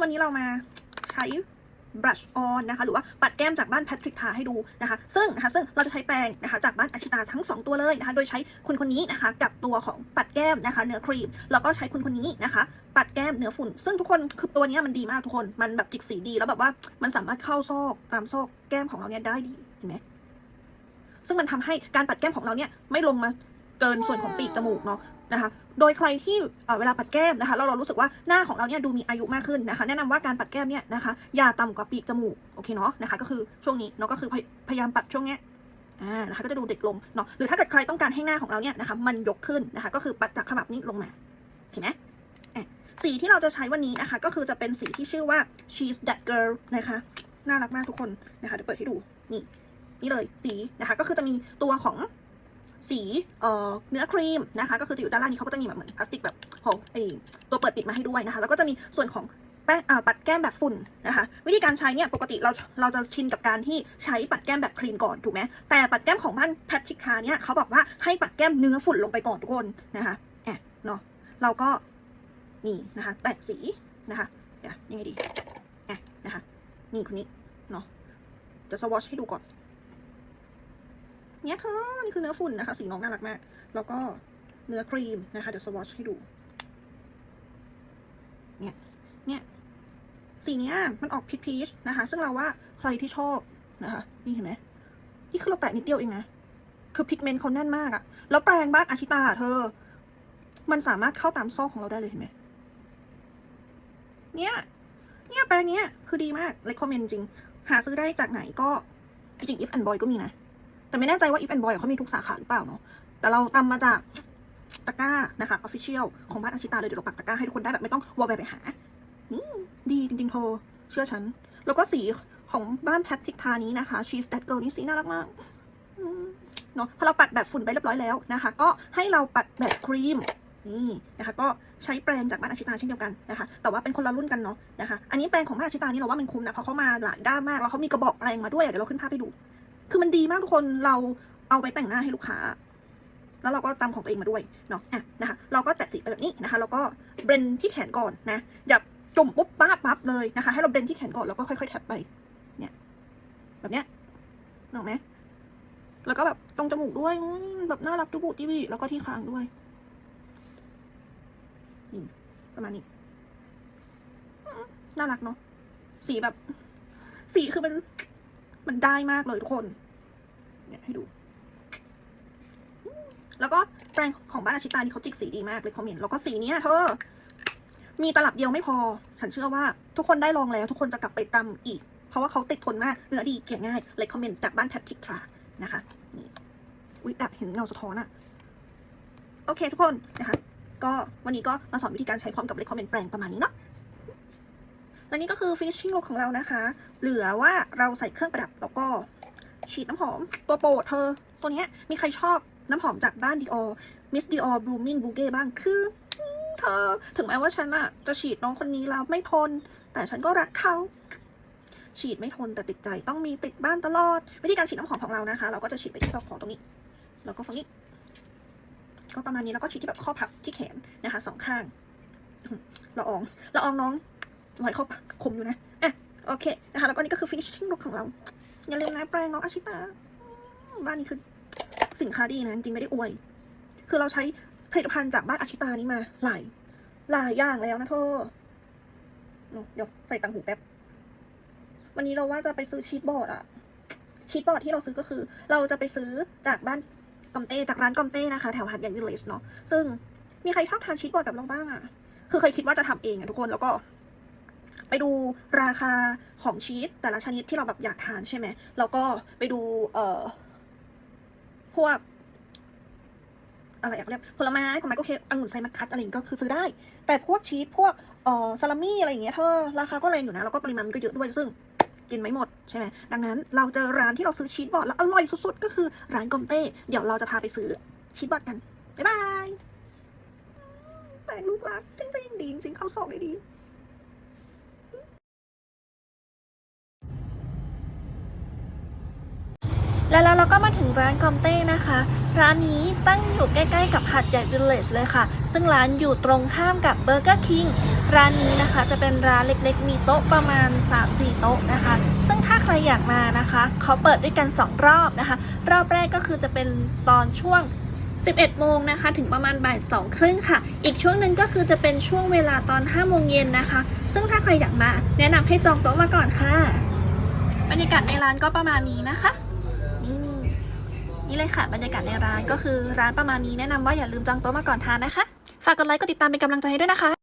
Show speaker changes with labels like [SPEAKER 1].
[SPEAKER 1] วันนี้เรามาใช้ brush on นะคะ หรือว่าปัดแก้มจากบ้านแพทริกทาให้ดูนะคะ ซึ่งนะคะซึ่งเราจะใช้แปรงนะคะ จากบ้านอาชิตาทั้ง 2 ตัวเลยนะคะ โดยใช้คุณคนนี้นะคะ กับตัวของปัดแก้มนะคะ เนื้อครีม แล้วก็ใช้คุณคนนี้นะคะ ปัดแก้มเนื้อฝุ่น ซึ่งทุกคนคือตัวนี้มันดีมากทุกคน มันแบบจิกสีดี แล้วแบบว่ามันสามารถเข้าซอกตามซอกแก้มของเราเนี่ยได้ดี เห็นไหมซึ่งมันทำให้การปัดแก้มของเราเนี่ยไม่ลงมาเกินส่วนของปีกจมูกเนาะ นะคะ โดยใครที่เวลาปัดแก้มนะคะเราเรารู้สึกว่าหน้าของเราเนี่ยดูมีอายุมากขึ้นนะคะ แนะนำว่าการปัดแก้มเนี่ยนะคะอย่าต่ำกว่าปีกจมูกโอเคเนาะนะคะ ก็คือช่วงนี้เนาะก็คือพยพยายามปัดช่วงเนี้ยอ่านะคะก็จะดูเด็กลงเนาะหรือถ้าเกิดใครต้องการให้หน้าของเราเนี่ยนะคะมันยกขึ้นนะคะก็คือปัดจากขมับนี้ลงมาเห็นไหมสีที่เราจะใช้วันนี้นะคะ ก็คือจะเป็นสีที่ชื่อว่า she's that girl นะคะน่ารักมากทุกคนนะคะเดี๋ยวเปิดให้ดูนี่นี่เลยสีนะคะ ก็คือจะมีตัวของ สีเอ่อเนื้อครีมนะคะ ก็คือจะอยู่ด้านล่างนี้เขาก็จะมีแบบเหมือนพลาสติกแบบของไอตัวเปิดปิดมาให้ด้วยนะคะ แล้วก็จะมีส่วนของแป้งปัดแก้มแบบฝุ่นนะคะ วิธีการใช้เนี่ยปกติเราเราจะชินกับการที่ใช้ปัดแก้มแบบครีมก่อนถูกไหมแต่ปัดแก้มของบ้านแพทริคาเนี่ยเขาบอกว่าให้ปัดแก้มเนื้อฝุ่นลงไปก่อนทุกคนนะคะแอบเนาะเราก็นี่นะคะแต่งสีนะคะเดี๋ยวยังไงดีแอบนะคะนี่คนนี้เนาะเดี๋ยวสวอชให้ดูก่อน เนี่ยเธอนี่คือเนื้อฝุ่นนะคะ สีน้องน่ารักมาก แล้วก็เนื้อครีมนะคะ เดี๋ยวสวอชให้ดู เนี่ย เนี่ย สีเนี้ยมันออกพีชพีชนะคะ ซึ่งเราว่าใครที่ชอบนะคะ นี่เห็นไหมนี่คือเราแตะนิดเดียวเองนะ คือพิกเมนต์เขาแน่นมากอะแล้วแปรงบ้านอาชิตาเธอ มันสามารถเข้าตามซอกของเราได้เลยเห็นไหมเนี่ย เนี่ยแปรงเนี้ยคือดีมากเลยคอมเมนต์จริง หาซื้อได้จากไหนก็จริงๆ if and boy ก็มีนะ แต่ไม่แน่ใจว่า if and boy เขามีทุกสาขาหรือเปล่าเนาะแต่เราตำมมาจากตะก้านะคะ official ของบ้านอาชิตาเลยเดี๋ยวเราปักตะก้าให้ทุกคนได้แบบไม่ต้องวอลไปไปหานี่ดีจริงๆเธอเชื่อฉัน แล้วก็สีของบ้านแพทริกทานี้นะคะ she's that girl นี่สีน่ารักมากเนาะพอเราปัดแบบฝุ่นไปเรียบร้อยแล้วนะคะ ก็ให้เราปัดแบบครีมนี่นะคะก็ใช้แปรงจากบ้านอาชิตาเช่นเดียวกันนะคะ แต่ว่าเป็นคนละรุ่นกันเนาะนะคะ อันนี้แปรงของบ้านอาชิตานี่เราว่ามันคุ้มนะเพราะเขามาหลายด้านมากแล้วเขามีกระบอกแปรงมาด้วยเดี๋ยวเราขึ้นภาพให้ดู คือมันดีมากทุกคนเราเอาไปแต่งหน้าให้ลูกค้า แล้วเราก็ตำของตัวเองมาด้วยเนาะอะนะคะ เราก็แตะสีไปแบบนี้นะคะ แล้วก็เบรนที่แขนก่อนนะ อย่าจุ่มปุ๊บป้าบปั๊บเลยนะคะ ให้เราเบรนที่แขนก่อนแล้วก็ค่อยๆแทบไป เนี่ย แบบเนี้ยเห็นไหมแล้วก็แบบตรงจมูกด้วยแบบน่ารักทุบุดิบิแล้วก็ที่คางด้วยประมาณนี้น่ารักเนาะสีแบบ สีคือมัน มันได้มากเลยทุกคน เนี่ยให้ดู แล้วก็แปรงของบ้านอาชิตานี่เขาจิกสีดีมากเลยคอมเมนต์แล้วก็สีนี้เธอ มีตลับเดียวไม่พอ ฉันเชื่อว่า ทุกคนได้ลองแล้ว ทุกคนจะกลับไปตำอีก เพราะว่าเขาติดทนมากเนื้อดีเกลี่ยง่ายเลยคอมเมนต์จากบ้านแพทริกทรานะคะนี่อุ๊ยแอบเห็นเงาสะท้อนอะโอเคทุกคนนะคะ ก็วันนี้ก็มาสอนวิธีการใช้พร้อมกับเลคคอมเมนต์แปรงประมาณนี้เนาะ และนี่ก็คือ finishing look ของเรานะคะ เหลือว่าเราใส่เครื่องประดับแล้วก็ฉีดน้ำหอม ตัวโปรดเธอ ตัวนี้มีใครชอบน้ำหอมจากบ้าน Dior Miss Dior Blooming Bouquet บ้างคือเธอ ถึงแม้ว่าฉันอะจะฉีดน้องคนนี้แล้วไม่ทน แต่ฉันก็รักเขาฉีดไม่ทนแต่ติดใจต้องมีติดบ้านตลอด วิธีการฉีดน้ำหอมของเรานะคะ เราก็จะฉีดไปที่ซอกคองตรงนี้ แล้วก็ฝั่งนี้ ก็ประมาณนี้แล้วก็ฉีดที่แบบข้อพับที่แขนนะคะสองข้างละอองละอองน้อง รอยเข้าปากคมอยู่นะ อะ โอเคนะคะ แล้วก็นี่ก็คือ finishing look ของเรา อย่าลืมนะแปรงน้องอาชิตา บ้านนี้คือสินค้าดีนะ จริงไม่ได้อวย คือเราใช้ผลิตภัณฑ์จากบ้านอาชิตานี้มา หลาย หลายอย่างแล้วนะเธอเดี๋ยวใส่ตังหูแป๊บ วันนี้เราว่าจะไปซื้อชีทบอร์ดอะชีทบอร์ดที่เราซื้อก็คือ เราจะไปซื้อจากบ้านกอมเต้จากร้านกอมเต้นะคะ แถวหาดใหญ่วิลเลจเนาะ ซึ่งมีใครชอบทานชีทบอร์ดแบบเราบ้างอะคือเคยคิดว่าจะทำเองอะทุกคนแล้วก็ ไปดูราคาของชีสแต่ละชนิดที่เราแบบอยากทานใช่ไหมแล้วก็ไปดูเอ่อพวกอะไรอยากเรียกผลไม้ผลไม้ก็โอเคองุ่นไซมัสคัตอะไรอย่างงี้ก็คือซื้อได้ แต่พวกชีสพวกเอ่อซาลามี่อะไรอย่างเงี้ยเธอราคาก็แรงอยู่นะแล้วก็ปริมาณมันก็เยอะด้วยซึ่งกินไม่หมดใช่ไหมดังนั้นเราเจอร้านที่เราซื้อชีสบอร์ดแล้วอร่อยสุดๆ ก็คือร้านกอมเต้เดี๋ยวเราจะพาไปซื้อชีสบอร์ดกันบ๊ายบายแปลงลูกรักจริงๆดีจริงเข้าซองได้ดี
[SPEAKER 2] แล้วเราก็มาถึงร้านกอมเต้นะคะ ร้านนี้ตั้งอยู่ใกล้ๆกับหัดใหญ่วิลเลจเลยค่ะ ซึ่งร้านอยู่ตรงข้ามกับเบอร์เกอร์คิงร้านนี้นะคะจะเป็นร้านเล็กๆ มีโต๊ะประมาณ 3-4 โต๊ะนะคะ ซึ่งถ้าใครอยากมานะคะ เขาเปิดด้วยกัน 2 รอบนะคะ รอบแรกก็คือจะเป็นตอนช่วง 11 โมงนะคะ ถึงประมาณบ่ายสองครึ่งค่ะ อีกช่วงหนึ่งก็คือจะเป็นช่วงเวลาตอน 5 โมงเย็นนะคะ ซึ่งถ้าใครอยากมา แนะนำให้จองโต๊ะมาก่อนค่ะ บรรยากาศในร้านก็ประมาณนี้นะคะ นี่นี่เลยค่ะ บรรยากาศในร้านก็คือร้านประมาณนี้แนะนำว่าอย่าลืมจองโต๊ะมาก่อนทานนะคะ ฝากกดไลค์กดติดตามเป็นกำลังใจให้ด้วยนะคะ